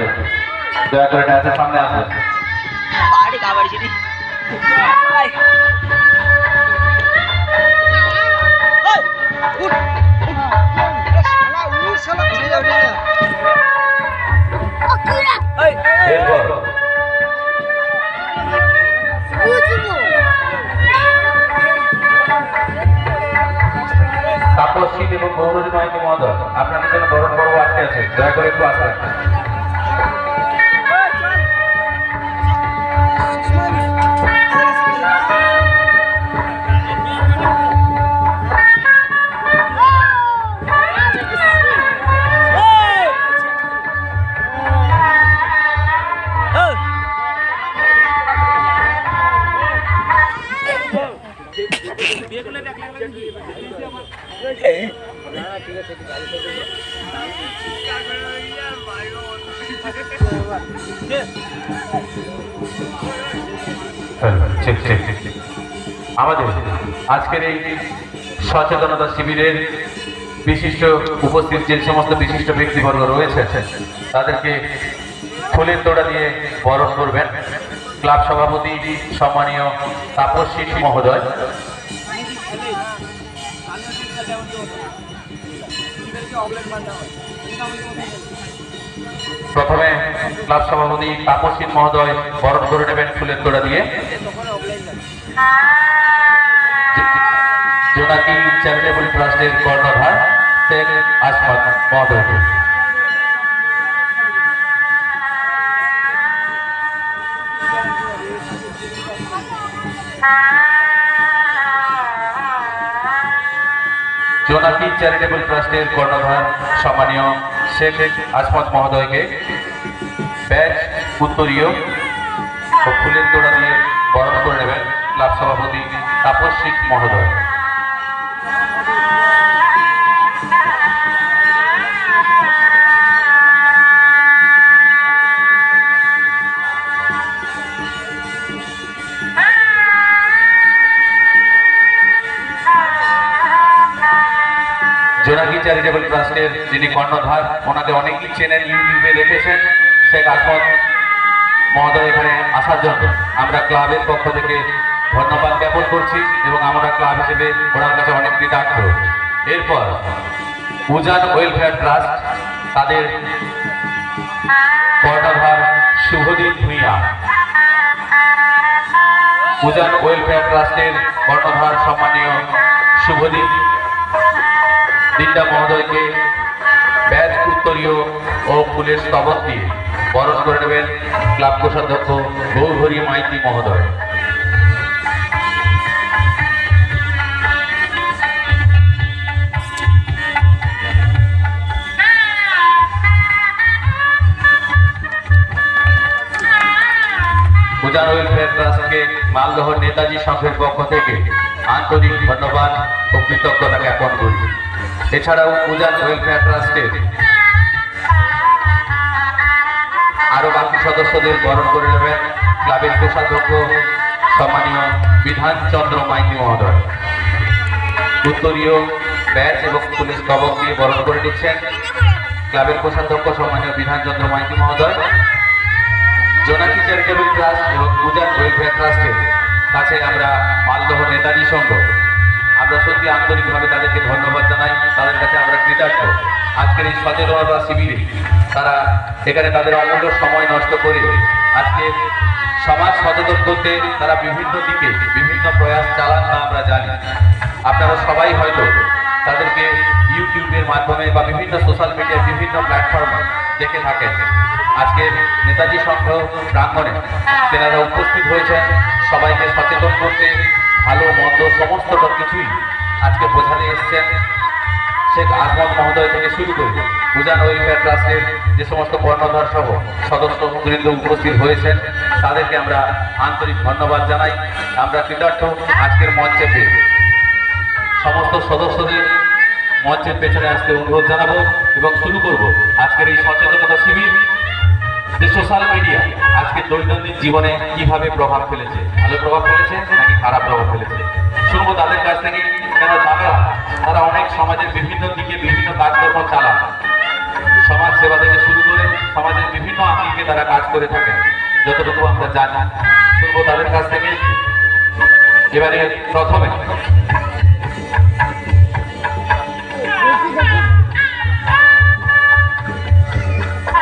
যাবে দয়া করে ড্যান্সের সামনে আসবে পাড়ি কাবাড়ি তাপস এবং গৌরী মাইতি মহোদয় আপনাদের জন্য বরণ পর্ব আটকে আছে। দয়া করে একটু আসবেন আমাদের আজকের এই সচেতনতা শিবিরের বিশিষ্ট উপস্থিত যে সমস্ত বিশিষ্ট ব্যক্তিবর্গ রয়েছে, তাদেরকে ফুলের তোড়া দিয়ে বরণ করবেন। ক্লাব সভাপতি, সম্মানীয় তাপসী মহোদয় প্রথমে ক্লাব সভাপতি তাপসী মহোদয় বরণ করে নেবেন ফুলের তোড়া দিয়ে। জোনাকি চ্যারিটেবল ট্রাস্টের কর্ণধার শেখ আসমত মহোদয় জোনাকি চ্যারিটেবল ট্রাস্টের কর্ণধার, সম্মানীয় শেখ আসমত মহোদয়কে ব্যাচ উত্তরীয় ও ফুলের তোড়া দিয়ে বরণ করে নেবেন ক্লাব সভাপতি তাপস্বিক মহোদয়। যিনি কর্ণধার ওনাদের অনেকেই চেনেন ইউটিউবে দেখেছেন শেখ আসমত মহোদয় এখানে আসার জন্য। আমরা ক্লাবের পক্ষ থেকে ধন্যবাদ জ্ঞাপন করছি এবং আমরা ক্লাব হিসেবে ওনার কাছে অনেক কৃতার্থ এরপর উজান ওয়েলফেয়ার ট্রাস্ট, তাদের কর্ণধার শুভদীপ ভূঁইয়া। উজান ওয়েলফেয়ার ট্রাস্টের কর্ণধার সম্মানীয় শুভদীপ। দিন্দা মহোদয়কে উত্তরীয় ও ফুলের স্তবক দিয়ে বরণ করে নেবেন ক্লাব কোষাধ্যক্ষ গৌরহরি মাইতি মহোদয়। উজান ওয়েলফেয়ার ট্রাস্টকে মালদহ নেতাজি সংঘের পক্ষ থেকে আন্তরিক ধন্যবাদ ও কৃতজ্ঞতা জ্ঞাপন করি। এছাড়াও উজান ওয়েলফেয়ার ট্রাস্টের আরও বাকি সদস্যদের বরণ করে নেবেন। ক্লাবের কোষাধ্যক্ষ সম্মানীয় বিধানচন্দ্র মাইতি মহোদয়। উত্তরীয় ব্যাচ এবং পুলিশ কবক দিয়ে বরণ করে নিচ্ছেন ক্লাবের কোষাধ্যক্ষ, সম্মানীয় বিধানচন্দ্র মাইতি মহোদয়। জোনাকি চ্যারিটেবল ট্রাস্ট এবং পূজার ওয়েলফেয়ার ট্রাস্টের কাছে আমরা মালদহ নেতাজি সংঘ। আমরা সত্যি আন্তরিকভাবে তাদেরকে ধন্যবাদ জানাই। তাদের কাছে আমরা কৃতজ্ঞ। আজকের এই সচেতনতা শিবিরে তারা এখানে তাদের অমূল্য সময় নষ্ট করে আজকে সমাজ সচেতন করতে তারা বিভিন্ন দিকে বিভিন্ন প্রয়াস চালান তা আমরা জানি। আপনারা সবাই হয়তো তাদেরকে ইউটিউবের মাধ্যমে বা বিভিন্ন সোশ্যাল মিডিয়ার বিভিন্ন প্ল্যাটফর্মে দেখে থাকেন। আজকে নেতাজি সংঘ প্রাঙ্গণে তেনারা উপস্থিত হয়েছেন। সবাইকে সচেতন করতে ভালো, মন্দ সমস্তটা কিছুই আজকে বোঝাতে এসছেন। শেখ আজমত মহোদয় থেকে শুরু করে উজান ওয়েলফেয়ার ট্রাস্টের যে সমস্ত কর্ণধার সহ সদস্য বৃন্দ উপস্থিত হয়েছেন, তাদেরকে আমরা আন্তরিক ধন্যবাদ জানাই। আমরা কৃতার্থ আজকের মঞ্চে পেয়ে। সমস্ত সদস্যদের মঞ্চের পেছনে আসতে অনুরোধ জানাব এবং শুরু করব আজকের এই সচেতনতা শিবির। যে সোশ্যাল মিডিয়া আজকে দৈনন্দিন জীবনে কীভাবে প্রভাব ফেলেছে? ভালো প্রভাব ফেলেছে নাকি খারাপ প্রভাব ফেলেছে? শুনব তাদের কাছ থেকে, কেন তারা সমাজের বিভিন্ন আঙ্গিকে তারা কাজ করে থাকেন যতটুকু আমরা জানি, শুনব তাদের কাছ থেকে। এবারে প্রথমে।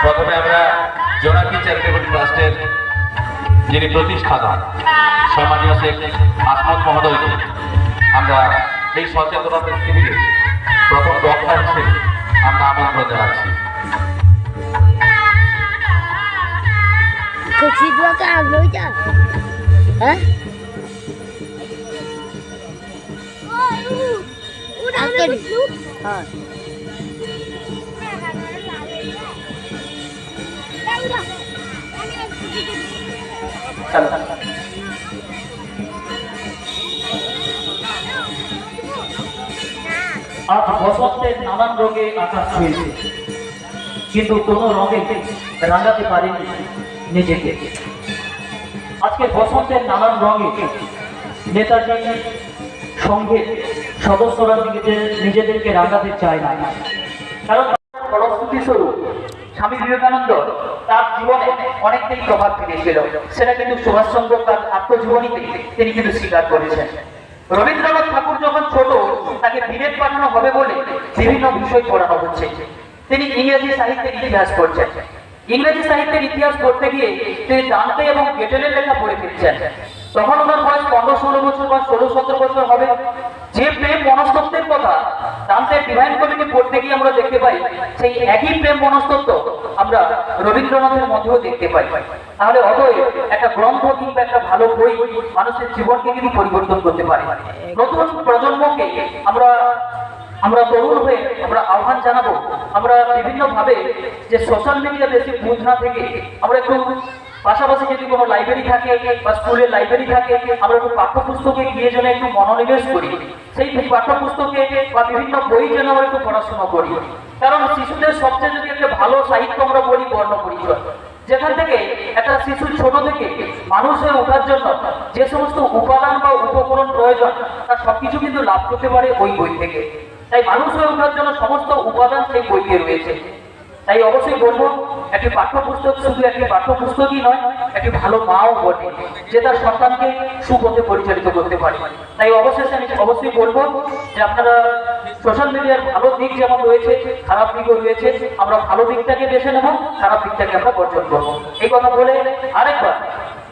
প্রথমে আমরা জোনাকি চ্যারিটেবল ট্রাস্টের যিনি প্রতিষ্ঠাতা, সম্মানীয় শেখ আসমত মহোদয়কে আমরা এই সচেতনতা শিবিরে প্রথম বক্তা হিসেবে আমরা আমন্ত্রণ জানাচ্ছি। Kecil dua kan lo je. Hah? Udah udah Ha. আজ বসন্তের নানান রঙে আকাশ ছুঁয়েছে কিন্তু কোনো রঙে রাঙাতে পারেনি নিজেকে আজকে বসন্তের নানান রঙে নেতাজি সঙ্গে সদস্যরা নিজেদের, নিজেদেরকে রাঙাতে চায় না। কারণ ফলশ্রুতি স্বরূপ স্বামী বিবেকানন্দ তার জীবনে অনেকটাই প্রভাব ফেলেছিল। সেটা কিন্তু সুভাষচন্দ্র তার আত্মজীবনীতে তিনি কিন্তু স্বীকার করেছেন। রবীন্দ্রনাথ ঠাকুর যখন ছোট, তাকে বিদেশ পাঠানো হবে বলে বিভিন্ন বিষয় পড়ানো হচ্ছে। তিনি ইংরেজি সাহিত্যের ইতিহাস পড়ছেন। ইংরেজি সাহিত্যের ইতিহাস পড়তে গিয়ে তিনি দান্তে এবং গেটেলের লেখা পড়ে ফিরছেন। তখন ওনার বয়স পনেরো, ষোলো বছর বা ষোলো, সতেরো বছর হবে। যে প্রেম মনস্তত্বের কথা দান্তের ডিভাইন কমিটি পড়তে গিয়ে আমরা দেখতে পাই, সেই একই প্রেম মনস্তত্ব আমরা রবীন্দ্রনাথের মধ্যেও দেখতে পাই। তাহলে অতএব একটা গ্রন্থ কিংবা একটা ভালো বই মানুষের জীবনকে কিন্তু পরিবর্তন করতে পারে। নতুন প্রজন্মকে আমরা আমরা তরুণ হয়ে আমরা আহ্বান জানাব। আমরা বিভিন্ন ভাবে যে সোশ্যাল মিডিয়া বেশি বুঝ না থেকে আমরা একটু পাশাপাশি যদি কোনো লাইব্রেরি থাকে বা স্কুলের লাইব্রেরি থাকে, আমরা একটু পাঠ্যপুস্তকে গিয়ে যেন একটু মনোনিবেশ করি। সেই পাঠ্যপুস্তকে বা বিভিন্ন বই যেন আমরা একটু পড়াশোনা করি। কারণ শিশুদের সবচেয়ে যদি একটা ভালো সাহিত্য আমরা বলি, বর্ণ পরিচয়। যেখান থেকে একটা শিশু ছোট থেকে মানুষ হয়ে ওঠার জন্য যে সমস্ত উপাদান বা উপকরণ প্রয়োজন, তার সবকিছু কিন্তু লাভ করতে পারে ওই বই থেকে। তাই মানুষ হয়ে ওঠার জন্য সমস্ত উপাদান সেই বইতে রয়েছে। তাই অবশ্যই বলব, একটি পাঠ্যপুস্তক শুধু একটি পাঠ্যপুস্তকই নয়, একটি ভালো মাও বটে, যে তার সন্তানকে সুপথে পরিচালিত করতে পারে। তাই অবশেষে আমি অবশ্যই বলব যে আপনারা সোশ্যাল মিডিয়ার ভালো দিক যেমন রয়েছে, খারাপ দিকও রয়েছে, আমরা ভালো দিকটাকে বেছে নেব, খারাপ দিকটাকে আমরা বর্জন করব। এই কথা বলে আরেকবার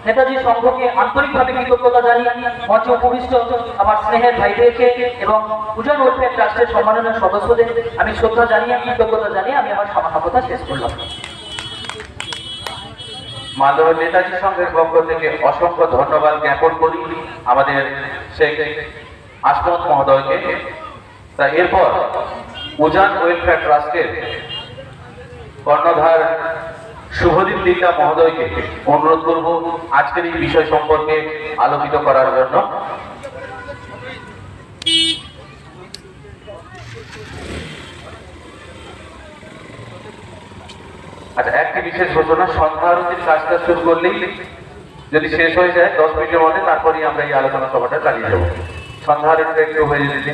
নেতাজি সংঘকে আন্তরিকভাবে কৃতজ্ঞতা জানিয়ে মঞ্চে উপবিষ্ট আমার স্নেহের ভাইদেরকে এবং পূজন ওয়েলফেয়ার ট্রাস্টের সম্মাননীয় সদস্যদের আমি শ্রদ্ধা জানিয়ে কৃতজ্ঞতা জানিয়ে আমি আমার কথা শেষ করলাম। মালদহ নেতাজি সংঘের পক্ষ থেকে অসংখ্য ধন্যবাদ জ্ঞাপন করি আমাদের শেখ আসমত মহোদয়কে। তা এরপর উজান ওয়েলফেয়ার ট্রাস্টের কর্ণধার শুভদীপ লিঙ্গা মহোদয়কে অনুরোধ করব আজকের এই বিষয় সম্পর্কে আলোকিত করার জন্য আচ্ছা একটি বিশেষ ঘোষণা, সন্ধ্যা আরতির কাজটা শুরু করলেই যদি শেষ হয়ে যায়, দশ মিনিটের মধ্যে তারপরেই আমরা এই আলোচনা সভাটা চালিয়ে যাব সন্ধ্যা একটু হয়ে যেতে।